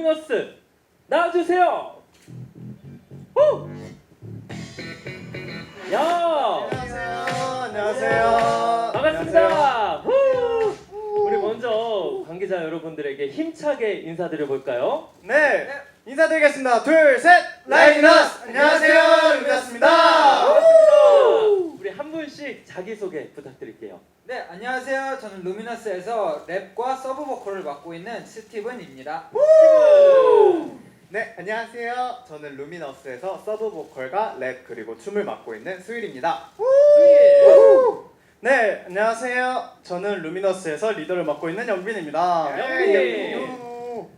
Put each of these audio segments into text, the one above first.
루미너스 나와주세요. 후! 야 안녕하세요. 안녕하세요. 반갑습니다. 후! 우리 먼저 관계자 여러분들에게 힘차게 인사드려 볼까요? 네. 인사드리겠습니다. 둘, 셋. 라이너스. 안녕하세요. 루미였습니다. 우리 한 분씩 자기 소개 부탁드릴게요. 네, 안녕하세요. 저는 루미너스에서 랩과 서브 보컬을 맡고 있는 스티븐입니다. 네, 안녕하세요. 저는 루미너스에서 서브 보컬과 랩 그리고 춤을 맡고 있는 수일입니다. 네, 안녕하세요. 저는 루미너스에서 리더를 맡고 있는 영빈입니다. 영빈.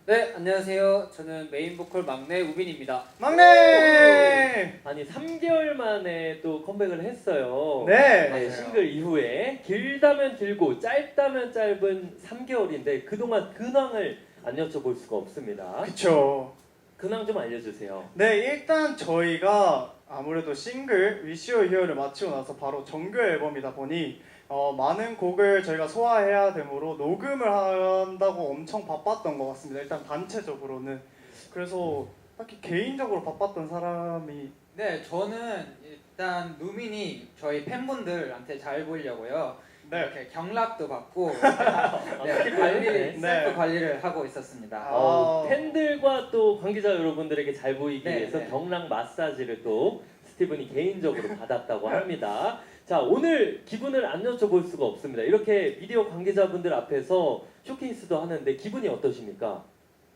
네, 안녕하세요. 저는 메인 보컬 막내 우빈입니다. 막내. 아니 3개월 만에 또 컴백을 했어요. 네. 네, 싱글 이후에 길다면 길고 짧다면 짧은 3개월인데 그동안 근황을 안 여쭤볼 수가 없습니다. 그쵸. 근황 좀 알려주세요. 네, 일단 저희가 아무래도 싱글 위시 오 히어를 마치고 나서 바로 정규 앨범이다 보니 어, 많은 곡을 저희가 소화해야 되므로 녹음을 한다고 엄청 바빴던 것 같습니다. 일단 단체적으로는 그래서 딱히 개인적으로 바빴던 사람이 네, 저는 일단 루민이 저희 팬분들한테 잘 보이려고요. 네, 이렇게 경락도 받고 아, 네, 관리를 네. 셀프 관리를 하고 있었습니다. 아. 어, 팬들과 또 관계자 여러분들에게 잘 보이기 네, 위해서 네. 경락 마사지를 또 스티븐이 개인적으로 받았다고 합니다. 자 오늘 기분을 안 여쭤볼 수가 없습니다. 이렇게 미디어 관계자분들 앞에서 쇼케이스도 하는데 기분이 어떠십니까?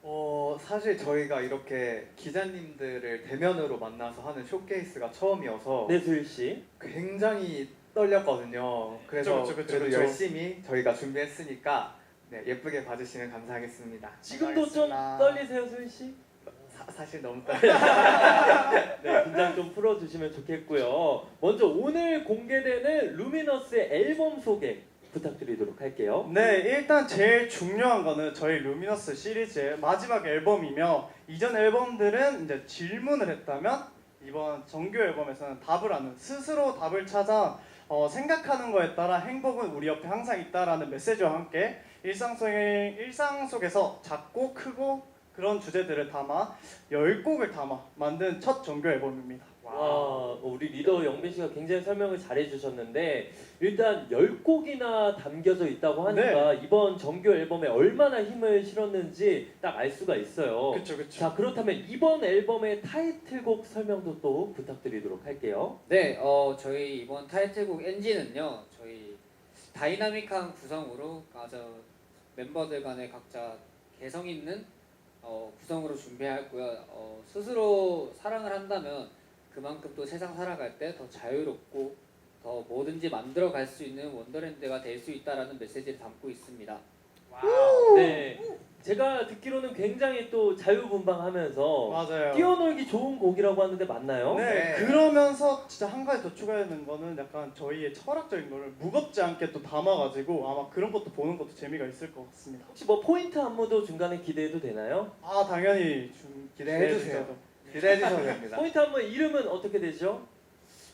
어 사실 저희가 이렇게 기자님들을 대면으로 만나서 하는 쇼케이스가 처음이어서 내수일 씨. 굉장히 떨렸거든요. 그래서 그쵸, 그쵸, 그래도 그쵸. 열심히 저희가 준비했으니까 네, 예쁘게 봐주시면 감사하겠습니다. 지금도 좀 알겠습니다. 떨리세요, 수일 씨? 사, 사실 너무 떨려. 네, 긴장 좀 풀어주시면 좋겠고요. 먼저 오늘 공개되는 루미너스의 앨범 소개 부탁드리도록 할게요. 네, 일단 제일 중요한 거는 저희 루미너스 시리즈의 마지막 앨범이며 이전 앨범들은 이제 질문을 했다면 이번 정규 앨범에서는 답을 하는 스스로 답을 찾아 어, 생각하는 거에 따라 행복은 우리 옆에 항상 있다라는 메시지와 함께 일상 속에 일상 속에서 작고 크고 그런 주제들을 담아 열 곡을 담아 만든 첫 정규 앨범입니다. 와, 우리 리더 영빈 씨가 굉장히 설명을 잘해 주셨는데 일단 10곡이나 담겨져 있다고 하니까 이번 정규 앨범에 얼마나 힘을 실었는지 딱 알 수가 있어요. 그렇죠, 그렇죠. 자, 그렇다면 이번 앨범의 타이틀곡 설명도 또 부탁드리도록 할게요. 네, 어, 저희 이번 타이틀곡 엔진은요, 저희 다이나믹한 구성으로 아주 멤버들 간에 각자 개성 있는 어, 구성으로 준비했고요. 어, 스스로 사랑을 한다면 그만큼 또 세상 살아갈 때 더 자유롭고 더 뭐든지 만들어 갈 수 있는 원더랜드가 될 수 있다라는 메시지를 담고 있습니다. 네. 제가 듣기로는 굉장히 또 자유분방하면서 맞아요. 뛰어놀기 좋은 곡이라고 하는데 맞나요? 네, 네. 그러면서 진짜 한 가지 더 추가하는 거는 약간 저희의 철학적인 거를 무겁지 않게 또 담아가지고 아마 그런 것도 보는 것도 재미가 있을 것 같습니다. 혹시 뭐 포인트 안무도 중간에 기대해도 되나요? 아 당연히 좀 기대해 주세요. 주셔도. 기대해 주셔도 됩니다. 포인트 안무 이름은 어떻게 되죠?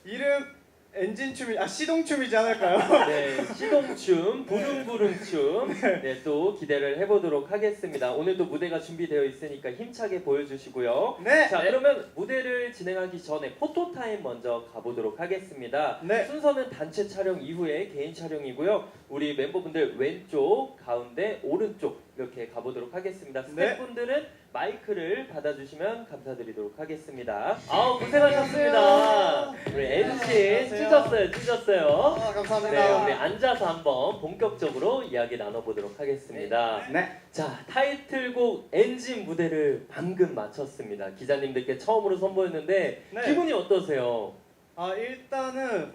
이름 엔진 춤이 아 시동 춤이지 않을까요? 네, 시동춤, 부릉부릉춤, 네, 또 기대를 해보도록 하겠습니다. 오늘도 무대가 준비되어 있으니까 힘차게 보여주시고요. 네. 자, 그러면 무대를 진행하기 전에 포토 타임 먼저 가보도록 하겠습니다. 네. 순서는 단체 촬영 이후에 개인 촬영이고요. 우리 멤버분들 왼쪽, 가운데, 오른쪽 이렇게 가보도록 하겠습니다. 네. 스태프분들은 마이크를 받아주시면 감사드리도록 하겠습니다. 아우 고생하셨습니다. 우리 엔진 찢었어요, 찢었어요. 아 네, 감사합니다. 우리 앉아서 한번 본격적으로 이야기 나눠보도록 하겠습니다. 네. 자, 타이틀곡 엔진 무대를 방금 마쳤습니다. 기자님들께 처음으로 선보였는데 네. 기분이 어떠세요? 아 일단은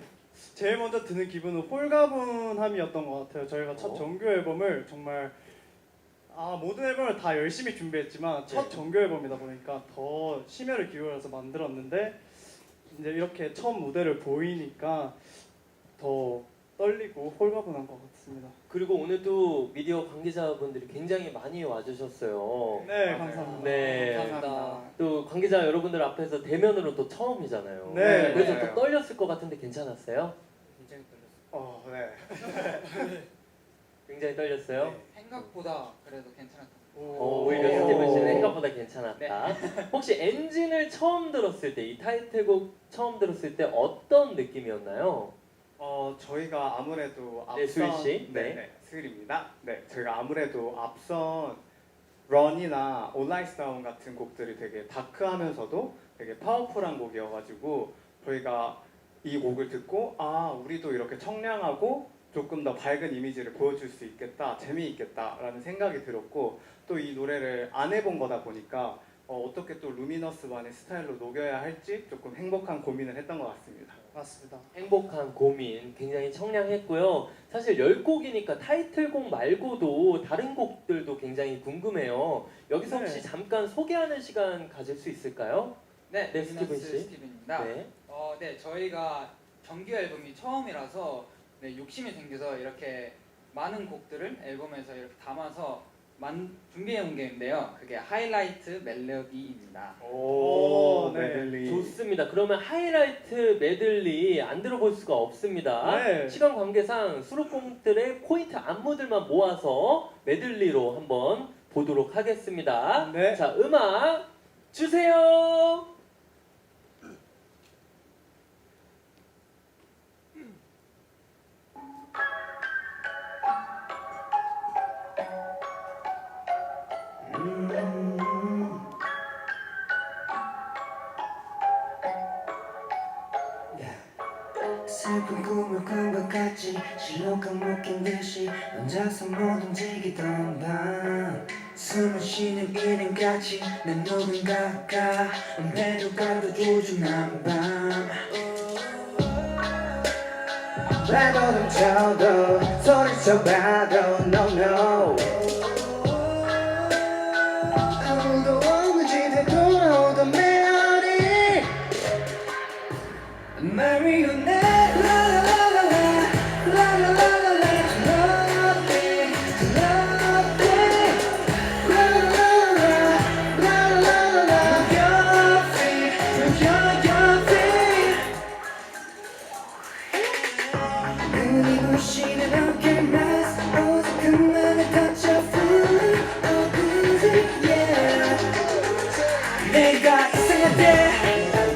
제일 먼저 드는 기분은 홀가분함이었던 것 같아요. 저희가 첫 어? 정규 앨범을 정말 아 모든 앨범을 다 열심히 준비했지만 첫 네. 정규 앨범이다 보니까 더 심혈을 기울여서 만들었는데 이제 이렇게 첫 무대를 보이니까 더 떨리고 홀가분한 것 같습니다. 그리고 오늘도 미디어 관계자분들이 굉장히 많이 와주셨어요. 네 맞아요. 감사합니다. 네. 감사합니다. 또 관계자 여러분들 앞에서 대면으로 또 처음이잖아요. 네. 그래서 네. 또 떨렸을 것 같은데 괜찮았어요? 굉장히 떨렸어요. 어 네. 굉장히 떨렸어요. 생각보다 그래도 괜찮았던 것 어, 오히려 스티븐 씨는 생각보다 괜찮았다. 네. 혹시 엔진을 처음 들었을 때 이 타이틀곡 처음 들었을 때 어떤 느낌이었나요? 어 저희가 아무래도 앞선 네, 수일 씨. 네, 네. 네, 수일입니다. 네, 저희가 아무래도 앞선 런이나 온라인 스타운 같은 곡들이 되게 다크하면서도 되게 파워풀한 곡이어가지고 저희가 이 곡을 듣고 아 우리도 이렇게 청량하고 조금 더 밝은 이미지를 보여줄 수 있겠다 재미있겠다라는 생각이 들었고 또 이 노래를 안 해본 거다 보니까 어, 떻게또 루미너스만의 스타일로 녹여야 할지 조금 행복한 고민을 했던 것 같습니다. 맞습니다. 행복한 고민 굉장히 청량했고요. 사실 10곡이니까 타이틀곡 말고도 다른 곡들도 굉장히 궁금해요. 여기서 혹시 네. 잠깐 소개하는 시간 가질 수 있을까요? 네, 네, 루미너스 스티븐 씨. 스티븐입니다. 네. 어, 네, 저희가 정규 앨범이 처음이라서 네, 욕심이 생겨서 이렇게 많은 곡들을 앨범에서 이렇게 담아서 만, 준비해 온게 있는데요. 그게 하이라이트 멜로디입니다. 오, 네. 메들리. 좋습니다. 그러면 하이라이트 메들리 안 들어볼 수가 없습니다. 네. 시간 관계상 수록곡들의 포인트 안무들만 모아서 메들리로 한번 보도록 하겠습니다. 네. 자, 음악 주세요. 슬픈 꿈을 꾼것 같지 실록한 묶인 듯이 혼자서 못 움직이던 밤 숨을 쉬는 일행같이 난 누군가가 배도감도 조준한 밤. 말도 넘쳐도 소리쳐봐도 no no. 아무도 없는 집에 돌아오던 멜로디 Marionette, 내가 이상할 때.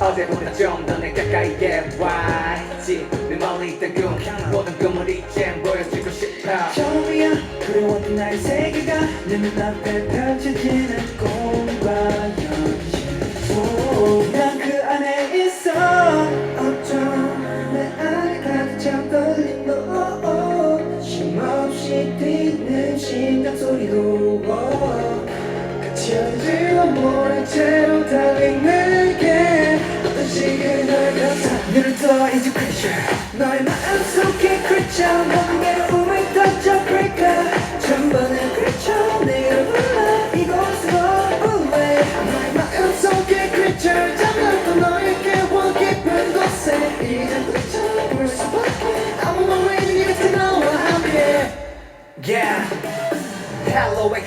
어제보다 좀더 내 가까이에 와 있지. 내 멀리 있던 꿈 모든 꿈을 이제 보여주고 싶어. 처음이야. 그려왔던 나의 세계가 내 눈앞에 Yeah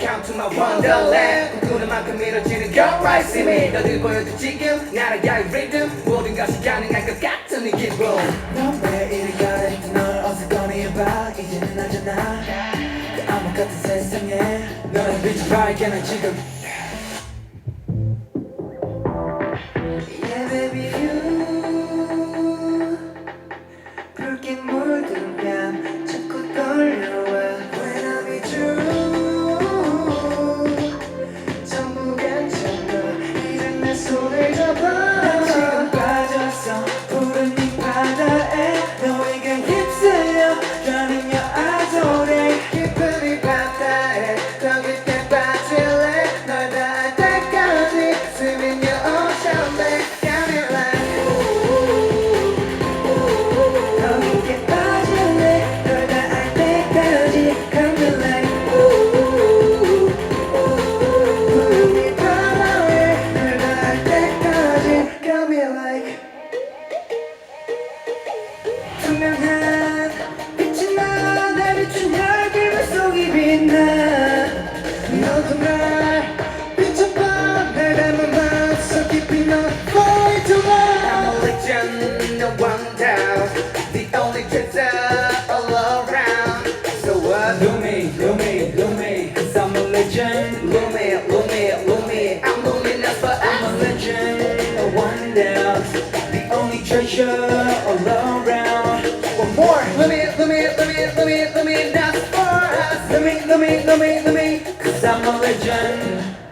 welcome to my wonderland 꿈꾸는 만큼 이뤄지는 go right see me 너들 보여줘 지금 나라야의 rhythm 모든 것이 가능할 것 같은 이 기분 너의 빛을 temperature all around. One more. Let me, let me, let me, let me, let me dance for us. Let me, let me, let me, let me, cause I'm a legend.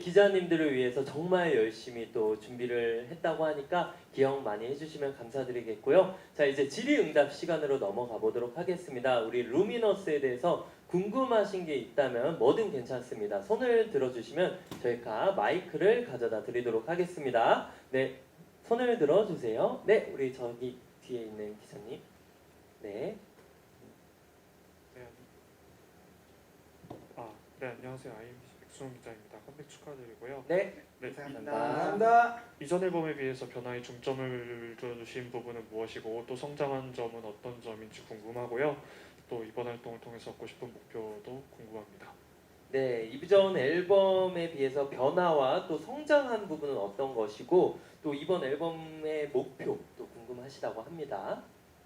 기자님들을 위해서 정말 열심히 또 준비를 했다고 하니까 기억 많이 해주시면 감사드리겠고요. 자, 이제 질의응답 시간으로 넘어가 보도록 하겠습니다. 우리 루미너스에 대해서 궁금하신 게 있다면 뭐든 괜찮습니다. 손을 들어주시면 저희가 마이크를 가져다 드리도록 하겠습니다. 네, 손을 들어주세요. 네, 우리 저기 뒤에 있는 기자님. 네. 아, 네 안녕하세요 아이엠 C 백수홍 기자입니다. 컴백 축하드리고요. 네. 네, 감사합니다. 이전 앨범에 비해서 변화에 중점을 두신 부분은 무엇이고 또 성장한 점은 어떤 점인지 궁금하고요. 또 이번 활동을 통해서 얻고 싶은 목표도 궁금합니다. 네, 이전 앨범에 비해서 변화와 또 성장한 부분은 어떤 것이고 또 이번 앨범의 목표 또 궁금하시다고 합니다.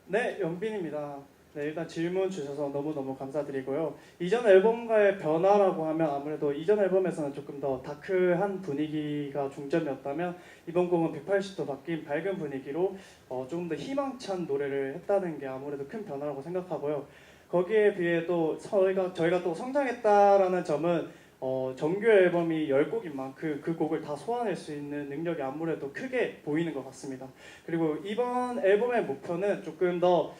네, 영빈입니다. 네, 일단 질문 주셔서 너무너무 감사드리고요. 이전 앨범과의 변화라고 하면 아무래도 이전 앨범에서는 조금 더 다크한 분위기가 중점이었다면 이번 곡은 180도 바뀐 밝은 분위기로 어, 조금 더 희망찬 노래를 했다는 게 아무래도 큰 변화라고 생각하고요. 거기에 비해 또 저희가 저희가 또 성장했다라는 점은 어, 정규 앨범이 10곡인 만큼 그 곡을 다 소화낼 수 있는 능력이 아무래도 크게 보이는 것 같습니다. 그리고 이번 앨범의 목표는 조금 더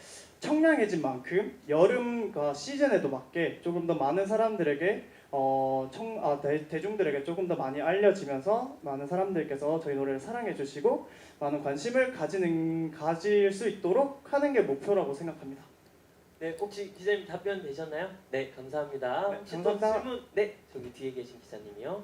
청량해진 만큼 여름과 시즌에도 맞게 조금 더 많은 사람들에게 어, 청, 아, 대, 대중들에게 조금 더 많이 알려지면서 많은 사람들께서 저희 노래를 사랑해 주시고 많은 관심을 가지는 가질 수 있도록 하는 게 목표라고 생각합니다. 네, 혹시 기자님 답변 되셨나요? 네, 감사합니다. 네, 혹시 감사합니다. 또 질문? 네, 저기 뒤에 계신 기자님이요.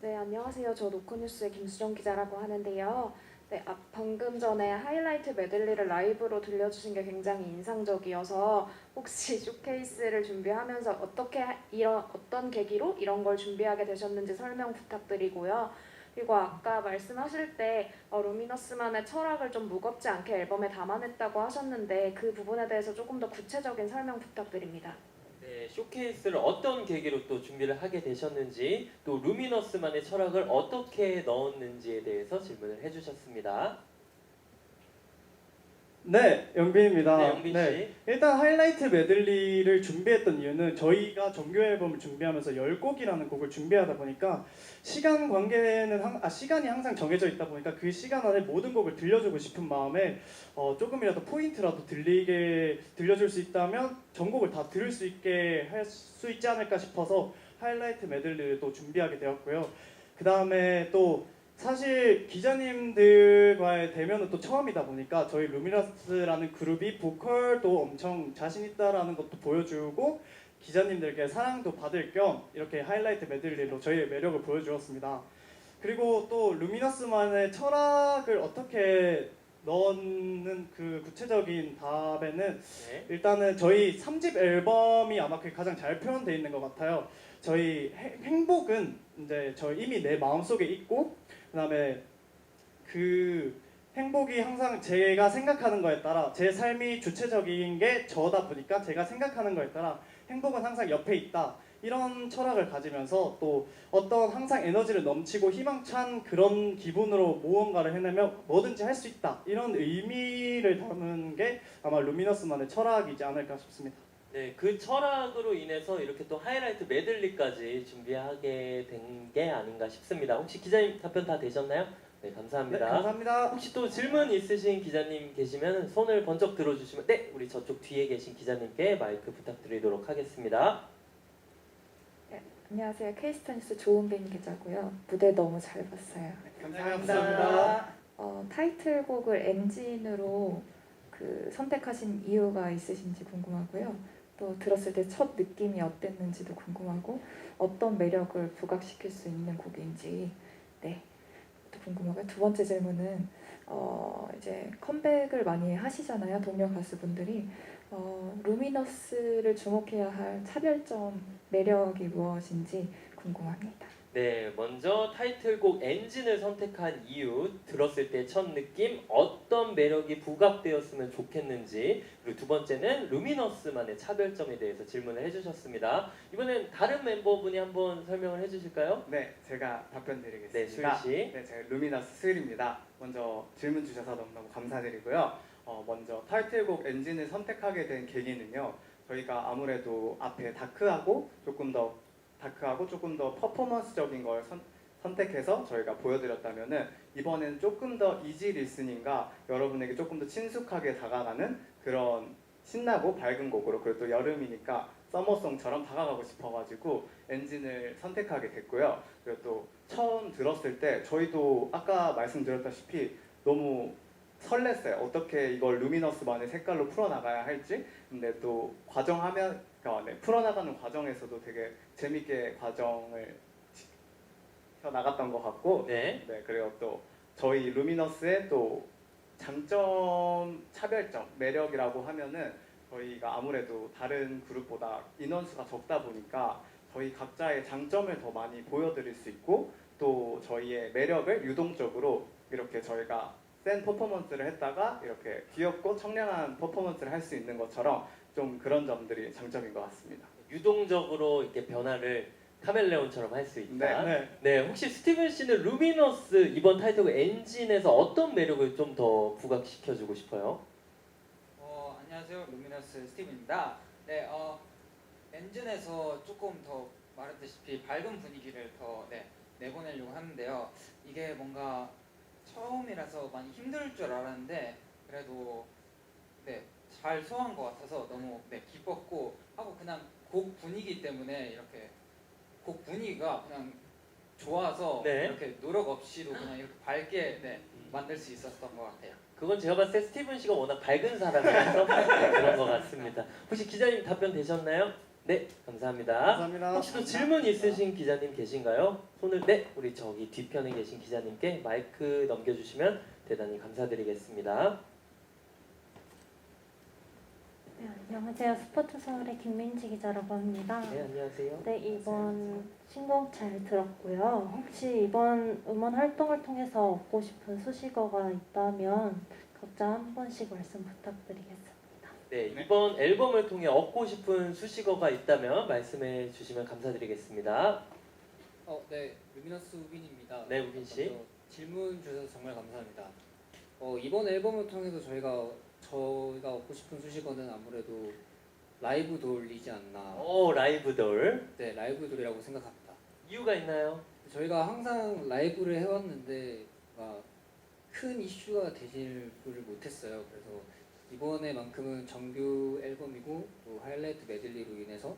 네, 안녕하세요. 저 노코뉴스의 김수정 기자라고 하는데요. 네, 아, 방금 전에 하이라이트 메들리를 라이브로 들려주신 게 굉장히 인상적이어서 혹시 쇼케이스를 준비하면서 어떻게 하- 이런 어떤 계기로 이런 걸 준비하게 되셨는지 설명 부탁드리고요. 그리고 아까 말씀하실 때 어, 루미너스만의 철학을 좀 무겁지 않게 앨범에 담아냈다고 하셨는데 그 부분에 대해서 조금 더 구체적인 설명 부탁드립니다. 네, 쇼케이스를 어떤 계기로 또 준비를 하게 되셨는지 또 루미너스만의 철학을 어떻게 넣었는지에 대해서 질문을 해주셨습니다. 네, 영빈입니다. 네, 영빈 씨. 네, 일단 하이라이트 메들리를 준비했던 이유는 저희가 정규 앨범을 준비하면서 10곡이라는 곡을 준비하다 보니까 시간 관계는 항, 아, 시간이 항상 정해져 있다 보니까 그 시간 안에 모든 곡을 들려주고 싶은 마음에 어, 조금이라도 포인트라도 들리게 들려줄 수 있다면 전곡을 다 들을 수 있게 할 수 있지 않을까 싶어서 하이라이트 메들리를 또 준비하게 되었고요. 그 다음에 또 사실 기자님들과의 대면은 또 처음이다 보니까 저희 루미너스라는 그룹이 보컬도 엄청 자신 있다라는 것도 보여주고 기자님들께 사랑도 받을 겸 이렇게 하이라이트 메들리로 저희의 매력을 보여주었습니다. 그리고 또 루미너스만의 철학을 어떻게 넣는 그 구체적인 답에는 네. 일단은 저희 3집 앨범이 아마 그게 가장 잘 표현되어 있는 것 같아요. 저희 해- 행복은 이제 저 이미 내 마음속에 있고 그다음에 그 행복이 항상 제가 생각하는 거에 따라 제 삶이 주체적인 게 저다 보니까 제가 생각하는 거에 따라 행복은 항상 옆에 있다. 이런 철학을 가지면서 또 어떤 항상 에너지를 넘치고 희망찬 그런 기분으로 무언가를 해내면 뭐든지 할 수 있다. 이런 의미를 담은 게 아마 루미너스만의 철학이지 않을까 싶습니다. 네, 그 철학으로 인해서 이렇게 또 하이라이트 메들리까지 준비하게 된 게 아닌가 싶습니다. 혹시 기자님 답변 다 되셨나요? 네, 네, 감사합니다. 감사합니다. 혹시 또 질문 있으신 기자님 계시면 손을 번쩍 들어주시면 네, 우리 저쪽 뒤에 계신 기자님께 마이크 부탁드리도록 하겠습니다. 안녕하세요. 케이스타뉴스 조은빈 기자고요. 무대 너무 잘 봤어요. 감사합니다. 어, 타이틀곡을 엔진으로 그 선택하신 이유가 있으신지 궁금하고요. 또 들었을 때 첫 느낌이 어땠는지도 궁금하고 어떤 매력을 부각시킬 수 있는 곡인지 네, 또 궁금하고요. 두 번째 질문은 어, 이제 컴백을 많이 하시잖아요. 동료 가수분들이 어, 루미너스를 주목해야 할 차별점 매력이 무엇인지 궁금합니다. 네, 먼저 타이틀곡 엔진을 선택한 이유, 들었을 때 첫 느낌, 어떤 매력이 부각되었으면 좋겠는지, 그리고 두 번째는 루미너스만의 차별점에 대해서 질문을 해주셨습니다. 이번엔 다른 멤버분이 한번 설명을 해주실까요? 네, 제가 답변 드리겠습니다. 네, 수일 씨. 네, 제가 루미너스 스일입니다. 먼저 질문 주셔서 너무너무 감사드리고요. 어, 먼저 타이틀곡 엔진을 선택하게 된 계기는요. 저희가 아무래도 앞에 다크하고 조금 더 다크하고 조금 더 퍼포먼스적인 걸 선, 선택해서 저희가 보여드렸다면은 이번엔 조금 더 이지 리스닝과 여러분에게 조금 더 친숙하게 다가가는 그런 신나고 밝은 곡으로 그리고 또 여름이니까 서머송처럼 다가가고 싶어가지고 엔진을 선택하게 됐고요. 그리고 또 처음 들었을 때 저희도 아까 말씀드렸다시피 너무 설렜어요. 어떻게 이걸 루미너스만의 색깔로 풀어나가야 할지. 근데 또 과정하면 그러니까 네, 풀어나가는 과정에서도 되게 재밌게 과정을 지켜 나갔던 것 같고 네. 네, 그리고 또 저희 루미너스의 또 장점, 차별점, 매력이라고 하면은 저희가 아무래도 다른 그룹보다 인원수가 적다 보니까 저희 각자의 장점을 더 많이 보여드릴 수 있고 또 저희의 매력을 유동적으로 이렇게 저희가 센 퍼포먼스를 했다가 이렇게 귀엽고 청량한 퍼포먼스를 할 수 있는 것처럼 좀 그런 점들이 장점인 것 같습니다. 유동적으로 이렇게 변화를 카멜레온처럼 할 수 있다. 네. 네, 혹시 스티븐 씨는 루미너스 이번 타이틀곡 엔진에서 어떤 매력을 좀 더 부각시켜 주고 싶어요? 어, 안녕하세요. 루미너스 스티브입니다. 네, 어, 엔진에서 조금 더 말했다시피 밝은 분위기를 더 네, 내보내려고 하는데요. 이게 뭔가 처음이라서 많이 힘들 줄 알았는데 그래도 네, 잘 소화한 것 같아서 너무 네, 기뻤고 하고 그냥 곡 분위기 때문에 이렇게 곡 분위기가 그냥 좋아서 네. 이렇게 노력 없이도 그냥 이렇게 밝게 네, 만들 수 있었던 것 같아요. 그건 제가 봤을 때 스티븐 씨가 워낙 밝은 사람이라서 네, 그런 것 같습니다. 혹시 기자님 답변 되셨나요? 네, 감사합니다. 감사합니다. 혹시 또 질문 있으신 기자님 계신가요? 손을 네, 우리 저기 뒤편에 계신 기자님께 마이크 넘겨주시면 대단히 감사드리겠습니다. 네, 안녕하세요. 스포츠 서울의 김민지 기자라고 합니다. 네, 안녕하세요. 네, 이번 신곡 잘 들었고요. 혹시 이번 음원 활동을 통해서 얻고 싶은 수식어가 있다면 각자 한 번씩 말씀 부탁드리겠습니다. 네, 이번 앨범을 통해 얻고 싶은 수식어가 있다면 말씀해 주시면 감사드리겠습니다. 어, 네, 루미너스 우빈입니다. 네, 우빈 씨. 먼저 질문 주셔서 정말 감사합니다. 어, 이번 앨범을 통해서 저희가 저희가 얻고 싶은 수식어는 아무래도 라이브 돌이지 않나. 오, 라이브 돌. 네, 라이브 돌이라고 생각합니다. 이유가 있나요? 저희가 항상 라이브를 해왔는데 뭔가 큰 이슈가 되지를 못했어요. 그래서 이번에만큼은 정규 앨범이고 또 하이라이트 메들리로 인해서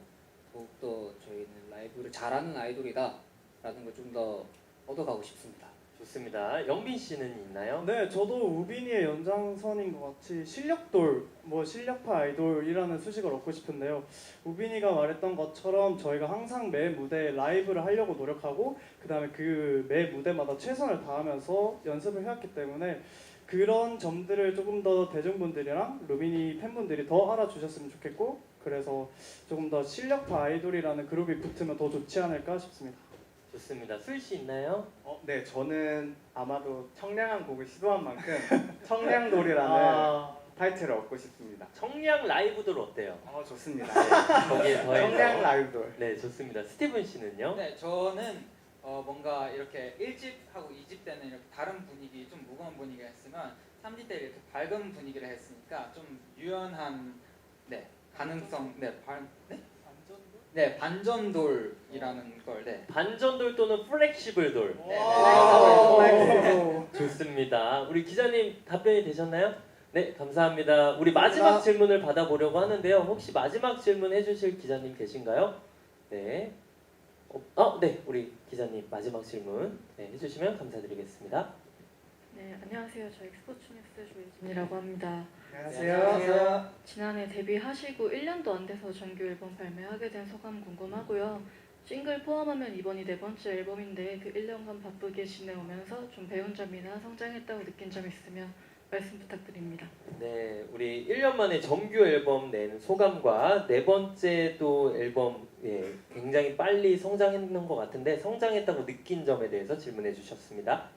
더욱더 저희는 라이브를 잘하는 아이돌이다라는 걸 좀 더 얻어가고 싶습니다. 좋습니다. 영빈 씨는 있나요? 네, 저도 우빈이의 연장선인 것 같이 실력돌, 뭐 실력파 아이돌이라는 수식을 얻고 싶은데요. 우빈이가 말했던 것처럼 저희가 항상 매 무대에 라이브를 하려고 노력하고 그다음에 그 매 무대마다 최선을 다하면서 연습을 해왔기 때문에 그런 점들을 조금 더 대중분들이랑 루빈이 팬분들이 더 알아주셨으면 좋겠고 그래서 조금 더 실력파 아이돌이라는 그룹이 붙으면 더 좋지 않을까 싶습니다. 좋습니다. 수일 씨 있나요? 어, 네, 저는 아마도 청량한 곡을 시도한 만큼 청량돌이라는 아, 타이틀을 얻고 싶습니다. 청량 라이브 돌 어때요? 어, 좋습니다. 거기에 더해서 청량 라이브돌. 네, 좋습니다. 스티븐 씨는요? 네, 저는 어, 뭔가 이렇게 1집하고 2집 때는 이렇게 다른 분위기, 좀 무거운 분위기가 했으면 3집 때 이렇게 밝은 분위기를 했으니까 좀 유연한 네, 가능성, 네, 반, 네? 네, 반전돌이라는 걸, 네. 반전돌 또는 플렉시블 돌. 네, 오. 좋습니다. 우리 기자님 답변이 되셨나요? 네, 감사합니다. 우리 마지막 질문을 받아보려고 하는데요. 혹시 마지막 질문 해주실 기자님 계신가요? 네. 어, 어, 네, 우리 기자님 마지막 질문 네, 해주시면 감사드리겠습니다. 네, 안녕하세요. 저희 스포츠 뉴스 조이진이라고 합니다. 안녕하세요. 지난해 데뷔하시고 1년도 안 돼서 정규 앨범 발매하게 된 소감 궁금하고요. 싱글 포함하면 이번이 네 번째 앨범인데 그 1년간 바쁘게 지내오면서 좀 배운 점이나 성장했다고 느낀 점 있으면 말씀 부탁드립니다. 네, 우리 1년 만에 정규 앨범 낸 소감과 네 번째 또 앨범 예, 굉장히 빨리 성장했는 것 같은데 성장했다고 느낀 점에 대해서 질문해 주셨습니다.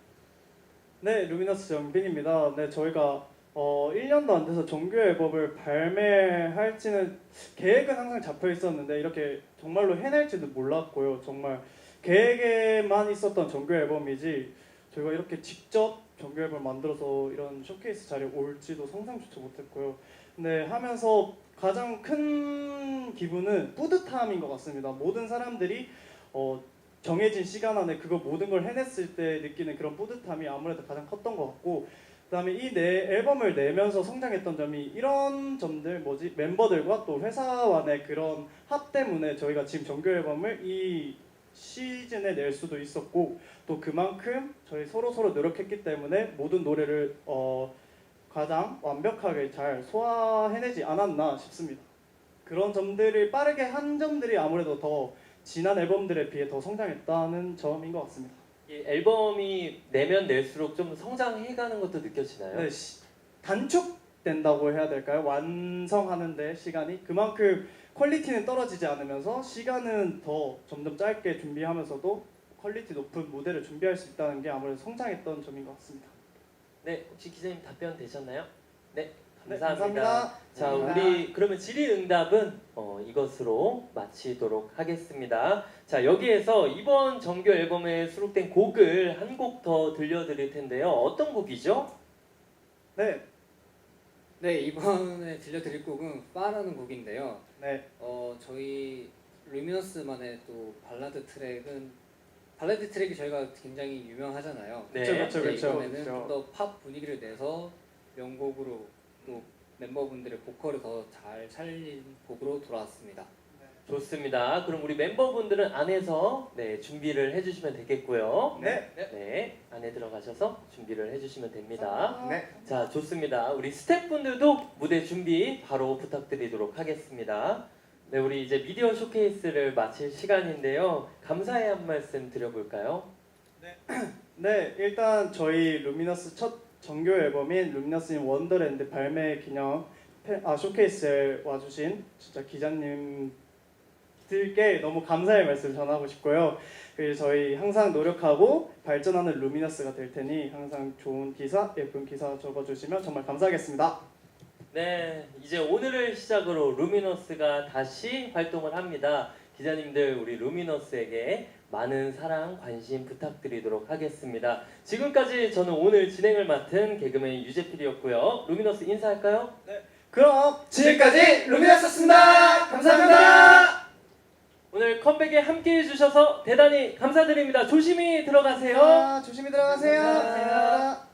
네, 루미너스 정빈입니다. 네, 저희가 어, 1년도 안 돼서 정규 앨범을 발매할지는 계획은 항상 잡혀 있었는데 이렇게 정말로 해낼지도 몰랐고요. 정말 계획에만 있었던 정규 앨범이지 저희가 이렇게 직접 정규 앨범 만들어서 이런 쇼케이스 자리에 올지도 상상조차 못했고요. 네, 하면서 가장 큰 기분은 뿌듯함인 것 같습니다. 모든 사람들이 어, 정해진 시간 안에 그거 모든 걸 해냈을 때 느끼는 그런 뿌듯함이 아무래도 가장 컸던 것 같고 그다음에 이내 앨범을 내면서 성장했던 점이 이런 점들 뭐지 멤버들과 또 회사와의 그런 합 때문에 저희가 지금 정규 앨범을 이 시즌에 낼 수도 있었고 또 그만큼 저희 서로 서로 노력했기 때문에 모든 노래를 어 가장 완벽하게 잘 소화해내지 않았나 싶습니다. 그런 점들을 빠르게 한 점들이 아무래도 더 지난 앨범들에 비해 더 성장했다는 점인 것 같습니다. 이 앨범이 내면 낼수록 좀 성장해가는 것도 느껴지나요? 네, 시- 단축된다고 해야 될까요? 완성하는데 시간이 그만큼 퀄리티는 떨어지지 않으면서 시간은 더 점점 짧게 준비하면서도 퀄리티 높은 무대를 준비할 수 있다는 게 아무래도 성장했던 점인 것 같습니다. 네, 혹시 기자님 답변 되셨나요? 네, 네, 감사합니다. 감사합니다. 자, 감사합니다. 우리 그러면 질의응답은 어, 이것으로 마치도록 하겠습니다. 자, 여기에서 이번 정규 앨범에 수록된 곡을 한 곡 더 들려드릴 텐데요. 어떤 곡이죠? 네, 네 이번에 들려드릴 곡은 빠라는 곡인데요. 네, 어 저희 루미너스만의 또 발라드 트랙은 발라드 트랙이 저희가 굉장히 유명하잖아요. 네. 그렇죠, 근데 그렇죠, 이번에는 그렇죠. 더팝 분위기를 내서 명곡으로 또 멤버분들의 보컬을 더 잘 살린 곡으로 돌아왔습니다. 좋습니다. 그럼 우리 멤버분들은 안에서 네, 준비를 해주시면 되겠고요. 네, 네, 안에 들어가셔서 준비를 해주시면 됩니다. 네. 자, 좋습니다. 우리 스태프분들도 무대 준비 바로 부탁드리도록 하겠습니다. 네, 우리 이제 미디어 쇼케이스를 마칠 시간인데요. 감사의 한 말씀 드려볼까요? 네, 일단 저희 루미너스 첫 정규 앨범인 루미너스 인 원더랜드 발매 기념 페- 아, 쇼케이스에 와주신 진짜 기자님들께 너무 감사의 말씀 전하고 싶고요. 그리고 저희 항상 노력하고 발전하는 루미너스가 될 테니 항상 좋은 기사, 예쁜 기사 적어주시면 정말 감사하겠습니다. 네, 이제 오늘을 시작으로 루미너스가 다시 활동을 합니다. 기자님들 우리 루미너스에게 많은 사랑, 관심 부탁드리도록 하겠습니다. 지금까지 저는 오늘 진행을 맡은 개그맨 유재필이었고요. 루미너스 인사할까요? 그럼 지금까지 루미너스였습니다. 감사합니다. 오늘 컴백에 함께 해주셔서 대단히 감사드립니다. 조심히 들어가세요. 자, 조심히 들어가세요.